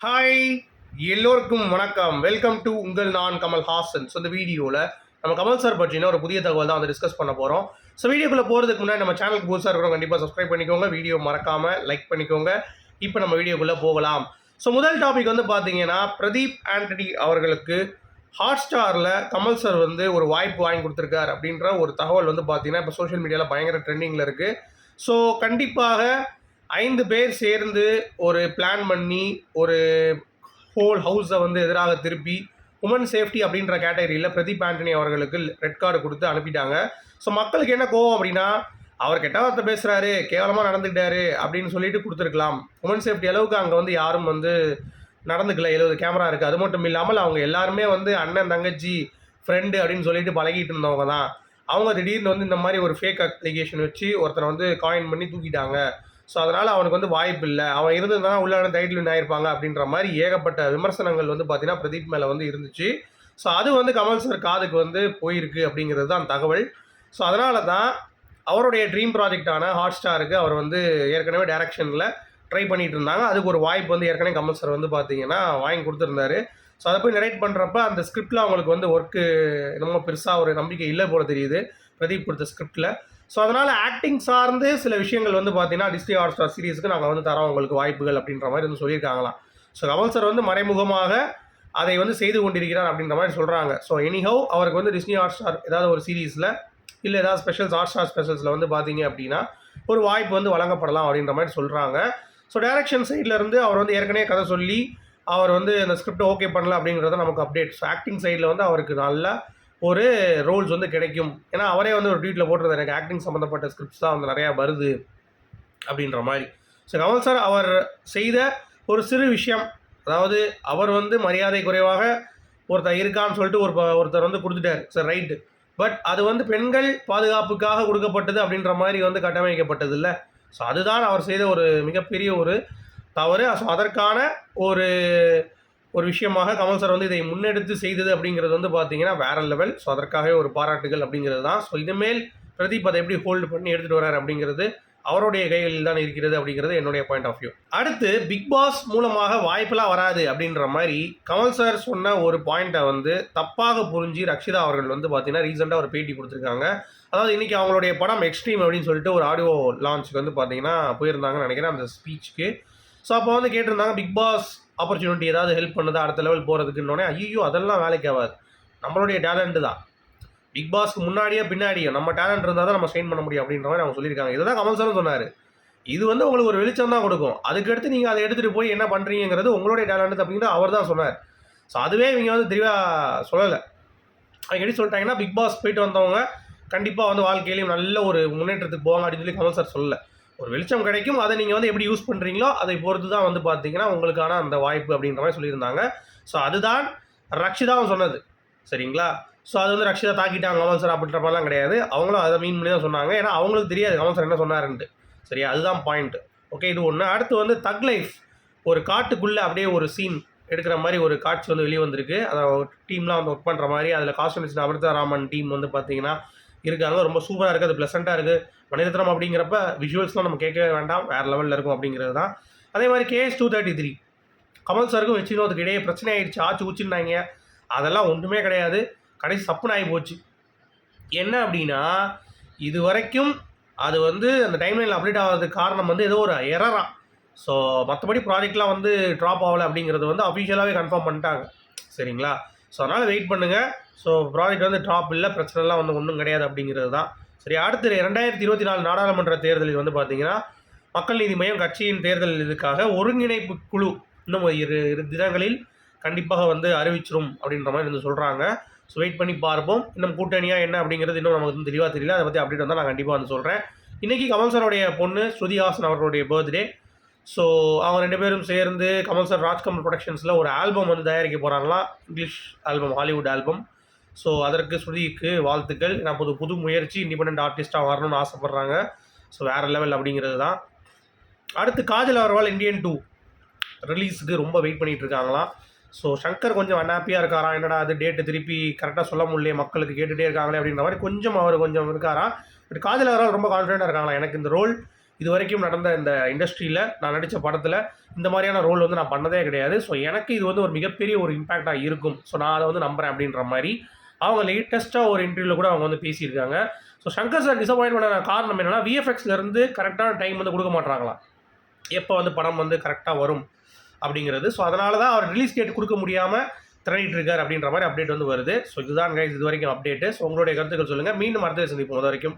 Hi எல்லோருக்கும் வணக்கம். Welcome to உங்கள் நான் கமல் ஹாசன். ஸோ இந்த வீடியோவில் நம்ம கமல் சார் பற்றின ஒரு புதிய தகவல் தான் வந்து டிஸ்கஸ் பண்ண போகிறோம் ஸோ வீடியோக்குள்ளே போகிறதுக்கு முன்னாடி நம்ம சேனலுக்கு புதுசாக இருக்கிறோம் கண்டிப்பாக சப்ஸ்கிரைப் பண்ணிக்கோங்க. வீடியோ மறக்காமல் லைக் பண்ணிக்கோங்க. இப்போ நம்ம வீடியோக்குள்ளே போகலாம். ஸோ முதல் டாபிக் வந்து பார்த்தீங்கன்னா பிரதீப் ஆண்டனி அவர்களுக்கு ஹாட் ஸ்டாரில் கமல் சார் வந்து ஒரு வாய்ப்பு வாங்கி கொடுத்துருக்காரு அப்படின்ற ஒரு தகவல் வந்து பார்த்தீங்கன்னா இப்போ சோஷியல் மீடியாவில் பயங்கர ட்ரெண்டிங்கில் இருக்குது ஸோ கண்டிப்பாக ஐந்து பேர் சேர்ந்து ஒரு பிளான் பண்ணி ஒரு ஹோல் ஹவுஸை வந்து எதிராக திருப்பி உமன் சேஃப்டி அப்படின்ற கேட்டகரியில் பிரதீப் ஆண்டனி அவர்களுக்கு ரெட் கார்டு கொடுத்து அனுப்பிட்டாங்க. ஸோ மக்களுக்கு என்ன கோவம் அப்படின்னா அவர் கெட்ட வார்த்தை பேசுகிறாரு கேவலமாக நடந்துக்கிட்டாரு அப்படின்னு சொல்லிட்டு கொடுத்துருக்கலாம். உமன் சேஃப்டி அளவுக்கு அங்கே வந்து யாரும் வந்து நடந்துக்கல எழுபது கேமரா இருக்குது அது மட்டும் இல்லாமல் அவங்க எல்லாருமே வந்து அண்ணன் தங்கச்சி ஃப்ரெண்டு அப்படின்னு சொல்லிட்டு பழகிட்டு இருந்தவங்க தான். அவங்க திடீர்னு வந்து இந்த மாதிரி ஒரு ஃபேக் அப்ளிகேஷன் வச்சு ஒருத்தனை வந்து காயின் பண்ணி தூக்கிட்டாங்க. ஸோ அதனால் அவனுக்கு வந்து வாய்ப்பு இல்லை. அவன் இருந்திருந்தா உள்ளான டைட்டில் வின் ஆயிருப்பாங்க அப்படின்ற மாதிரி ஏகப்பட்ட விமர்சனங்கள் வந்து பார்த்தீங்கன்னா பிரதீப் மேலே வந்து இருந்துச்சு. ஸோ அது வந்து கமல் சார் காதுக்கு வந்து போயிருக்கு அப்படிங்கிறது தான் தகவல். ஸோ அதனால தான் அவருடைய ட்ரீம் ப்ராஜெக்டான ஹாட் ஸ்டாருக்கு அவர் வந்து ஏற்கனவே டைரக்ஷனில் ட்ரை பண்ணிட்டு இருந்தாங்க. அதுக்கு ஒரு வாய்ப்பு வந்து ஏற்கனவே கமல் சார் வந்து பார்த்தீங்கன்னா வாங்கி கொடுத்துருந்தாரு. ஸோ அதை போய் நரேட் பண்ணுறப்ப அந்த ஸ்கிரிப்டில் அவங்களுக்கு வந்து ஒர்க்கு ரொம்ப பெருசாக ஒரு நம்பிக்கை இல்லை போல தெரியுது. பிரதீப் கொடுத்த ஸ்கிரிப்டில் ஸோ அதனால் ஆக்டிங் சார்ந்து சில விஷயங்கள் வந்து பார்த்தீங்கன்னா டிஸ்டி ஹாட் ஸ்டார் சீரிஸுக்கு நாங்கள் வந்து தரோம் உங்களுக்கு வாய்ப்புகள் அப்படின்ற மாதிரி வந்து சொல்லியிருக்காங்களாம். ஸோ கமல் சார் வந்து மறைமுகமாக அதை வந்து செய்து கொண்டிருக்கிறார் அப்படின்ற மாதிரி சொல்கிறாங்க ஸோ எனிஹவ் அவருக்கு வந்து டிஸ்னி ஹாட் ஸ்டார் ஏதாவது ஒரு சீரீஸில் இல்லை ஏதாவது ஸ்பெஷல்ஸ் ஹாட் ஸ்டார் ஸ்பெஷல்ஸில் வந்து பார்த்தீங்க அப்படின்னா ஒரு வாய்ப்பு வந்து வழங்கப்படலாம் அப்படின்ற மாதிரி சொல்கிறாங்க ஸோ டைரக்ஷன் சைட்லேருந்து அவர் வந்து ஏற்கனவே கதை சொல்லி அவர் வந்து அந்த ஸ்கிரிப்ட் ஓகே பண்ணல அப்படிங்கிறத நமக்கு அப்டேட் ஸோ ஆக்டிங் சைடில் வந்து அவருக்கு நல்லா ஒரு ரோல்ஸ் வந்து கிடைக்கும். ஏன்னா அவரே வந்து ஒரு ட்வீட்டில் போட்டிருந்தார் எனக்கு ஆக்டிங் சம்மந்தப்பட்ட ஸ்கிரிப்ட்ஸ் தான் வந்து நிறையா வருது அப்படின்ற மாதிரி. ஸோ கமல் சார் அவர் செய்த ஒரு சிறு விஷயம் அதாவது அவர் வந்து மரியாதை குறைவாக ஒருத்தர் இருக்கான்னு சொல்லிட்டு ஒரு ஒருத்தர் வந்து கொடுத்துட்டார். சார் ரைட்டு பட் அது வந்து பெண்கள் பாதுகாப்புக்காக கொடுக்கப்பட்டது அப்படின்ற மாதிரி வந்து கட்டமைக்கப்பட்டது இல்லை. ஸோ அதுதான் அவர் செய்த ஒரு மிகப்பெரிய ஒரு தவறு. ஸோ அதற்கான ஒரு ஒரு விஷயமாக கமல் சார் வந்து இதை முன்னெடுத்து செய்தது அப்படிங்கிறது வந்து பார்த்தீங்கன்னா வேற லெவல் ஸோ அதற்காகவே ஒரு பாராட்டுகள் அப்படிங்கிறது தான். ஸோ இனிமேல் பிரதீப் அதை எப்படி ஹோல்டு பண்ணி எடுத்துகிட்டு வரார் அப்படிங்கிறது அவருடைய கைகளில் தான் இருக்கிறது அப்படிங்கிறது என்னுடைய பாயிண்ட் ஆஃப் வியூ அடுத்து பிக் பாஸ் மூலமாக வாய்ப்பெல்லாம் வராது அப்படின்ற மாதிரி கமல் சார் சொன்ன ஒரு பாயிண்ட்டை வந்து தப்பாக புரிஞ்சு ரக்ஷிதா அவர்கள் வந்து பார்த்தீங்கன்னா ரீசெண்டாக ஒரு பேட்டி கொடுத்துருக்காங்க. அதாவது இன்னைக்கு அவங்களுடைய படம் எக்ஸ்ட்ரீம் அப்படின்னு சொல்லிட்டு ஒரு ஆடியோ லான்ச்சுக்கு வந்து பார்த்தீங்கன்னா போயிருந்தாங்கன்னு நினைக்கிறேன் அந்த ஸ்பீச்சுக்கு ஸோ அப்போ வந்து கேட்டிருந்தாங்க பிக் பாஸ் ஆப்பர்ச்சுனிட்டி ஏதாவது ஹெல்ப் பண்ணுதா அடுத்த லெவல் போகிறதுக்குன்னொடனே ஐயோ அதெல்லாம் வேலைக்கு ஆகாது. நம்மளுடைய டேலண்ட்டு தான். பிக் பாஸ்க்கு முன்னாடியே பின்னாடியோ நம்ம டேலண்ட் இருந்தால் தான் நம்ம சைன் பண்ண முடியும் அப்படின்ற மாதிரி அவங்க சொல்லியிருக்காங்க. இதை தான் கமல் சாரும் சொன்னார். இது வந்து உங்களுக்கு ஒரு வெளிச்சம் தான் கொடுக்கும். அதுக்கடுத்து நீங்கள் அதை எடுத்துகிட்டு போய் என்ன பண்ணுறீங்கிறது உங்களுடைய டேலண்ட் அப்படிங்கிறது அவர் தான் சொன்னார். ஸோ அதுவே இவங்க வந்து தெளிவாக சொல்லலை. அவங்க எப்படி சொல்லிட்டாங்கன்னா பிக் பாஸ் போயிட்டு வந்தவங்க கண்டிப்பாக வந்து வாழ்க்கையிலையும் நல்ல ஒரு முன்னேற்றத்துக்கு போவாங்க அப்படின்னு சொல்லி கமல் சார் சொல்லலை. ஒரு வெளிச்சம் கிடைக்கும். அதை நீங்கள் வந்து எப்படி யூஸ் பண்ணுறீங்களோ அதை பொறுத்து தான் வந்து பார்த்தீங்கன்னா உங்களுக்கான அந்த வாய்ப்பு அப்படின்ற மாதிரி சொல்லியிருந்தாங்க. ஸோ அதுதான் ரக்ஷிதாவும் சொன்னது. சரிங்களா? ஸோ அது வந்து ரக்ஷிதா தாக்கிட்டாங்க கமல் சார் அப்படின்ற மாதிரிலாம் கிடையாது. அவங்களும் அதை மீன் பண்ணி தான் சொன்னாங்க. ஏன்னா அவங்களுக்கு தெரியாது கமல் சார் என்ன சொன்னாருன்ட்டு. சரியா? அதுதான் பாயிண்ட் ஓகே இது ஒன்று அடுத்து வந்து தக் லைஃப் ஒரு காட்டுக்குள்ளே அப்படியே ஒரு சீன் எடுக்கிற மாதிரி ஒரு காட்சி வந்து வெளியே வந்திருக்கு. அதை டீம்லாம் வந்து ஒர்க் பண்ணுற மாதிரி அதில் காஸ்டியூம்ஸ் அமிர்தா ராமன் டீம் வந்து பார்த்தீங்கன்னா இருக்காங்க. ரொம்ப சூப்பராக இருக்குது அது ப்ளசண்ட்டாக இருக்குது மணிரத்னம் அப்படிங்கிறப்ப விஷுவல்ஸ்லாம் நம்ம கேட்கவே வேண்டாம். வேறு லெவலில் இருக்கும் அப்படிங்கிறது தான். அதே மாதிரி KS two thirty three Kamal சாருக்கும் வெச்சினோத்துக்கு இடையே பிரச்சனை ஆயிடுச்சு. ஆச்சு ஊச்சுன்னாங்க. அதெல்லாம் ஒன்றுமே கிடையாது. கடைசி சப்புன்னு ஆகி போச்சு. என்ன அப்படின்னா இது வரைக்கும் அது வந்து அந்த டைம்லைனில் அப்டேட் ஆகிறதுக்கு காரணம் வந்து ஏதோ ஒரு எரரா ஸோ மற்றபடி ப்ராஜெக்ட்லாம் வந்து ட்ராப் ஆகலை அப்படிங்கிறது வந்து அஃபிஷியலாகவே கன்ஃபார்ம் பண்ணிட்டாங்க. சரிங்களா? ஸோ அதனால் வெயிட் பண்ணுங்கள் ஸோ ப்ராஜெக்ட் வந்து ட்ராப் இல்லை. பிரச்சனைலாம் வந்து ஒன்றும் கிடையாது அப்படிங்கிறது தான். சரி அடுத்து ரெண்டாயிரத்தி இருபத்தி நாலு நாடாளுமன்ற தேர்தலில் வந்து பார்த்தீங்கன்னா மக்கள் நீதி மையம் கட்சியின் தேர்தல் இதுக்காக ஒருங்கிணைப்பு குழு இன்னும் இரு இரு தினங்களில் கண்டிப்பாக வந்து அறிவிச்சிரும் அப்படின்ற மாதிரி வந்து சொல்கிறாங்க ஸோ வெயிட் பண்ணி பார்ப்போம். இன்னும் கூட்டணியாக என்ன அப்படிங்கிறது இன்னும் நமக்கு வந்து தெளிவாக தெரியல. அதை பற்றி அப்டேட் வந்தால் நான் கண்டிப்பாக வந்து சொல்கிறேன் இன்றைக்கி கமல் சாரோடைய பொண்ணு ஸ்ருதி ஹாசன் அவர்களுடைய பர்த்டே ஸோ அவங்க ரெண்டு பேரும் சேர்ந்து கமல் சார் ராஜ்கமல் ப்ரொடக்ஷன்ஸில் ஒரு ஆல்பம் வந்து தயாரிக்க போகிறாங்களாம் English album Hollywood album so அதற்கு ஸ்ருதிக்கு வாழ்த்துக்கள். நான் புது புது முயற்சி இண்டிபெண்ட் ஆர்டிஸ்ட்டாக வரணும்னு ஆசைப்பட்றாங்க. ஸோ வேறு லெவல் அப்படிங்கிறது தான் அடுத்து காஜல் அவர்வால் இந்தியன் டூ ரிலீஸுக்கு ரொம்ப வெயிட் பண்ணிகிட்டு இருக்காங்களாம் ஸோ சங்கர் கொஞ்சம் அன்ஹாப்பியாக இருக்காராம் என்னடா அது டேட்டு திருப்பி கரெக்டாக சொல்ல முடியல மக்களுக்கு கேட்டுகிட்டே இருக்காங்களே அப்படின்ற மாதிரி கொஞ்சம் அவர் கொஞ்சம் இருக்காராம் பட் காஜல் அவரால் ரொம்ப கான்ஃபிடென்ட்டாக இருக்காங்களா? எனக்கு இந்த ரோல் இது வரைக்கும் நடந்த இந்த இண்டஸ்ட்ரியில் நான் நடித்த படத்தில் இந்த மாதிரியான ரோல் வந்து நான் பண்ணதே கிடையாது. ஸோ எனக்கு இது வந்து ஒரு மிகப்பெரிய ஒரு இம்பேக்டாக இருக்கும். ஸோ நான் அதை வந்து நம்புகிறேன் அப்படின்ற மாதிரி. அவங்க லேட்டஸ்ட்டாக ஒரு இன்டர்வியூவில் கூட அவங்க வந்து பேசியிருக்காங்க. ஸோ சங்கர் சார் டிசப்பாயின்ட் பண்ண காரணம் என்னென்னா விஎஃப்எக்ஸ்லேருந்து கரெக்டான டைம் வந்து கொடுக்க மாட்டாங்களா எப்போ வந்து படம் வந்து கரெக்டாக வரும் அப்படிங்கிறது. ஸோ அதனால தான் அவர் ரிலீஸ் டேட் கொடுக்க முடியாமல் திரணிட்டு இருக்கார் அப்படின்ற மாதிரி அப்டேட் வந்து வருது. ஸோ இதுதான் கைஸ் இது வரைக்கும் அப்டேட்டு ஸோ உங்களுடைய கருத்துக்கள் சொல்லுங்கள் மீண்டும் அடுத்த சந்திப்போம். அது வரைக்கும்.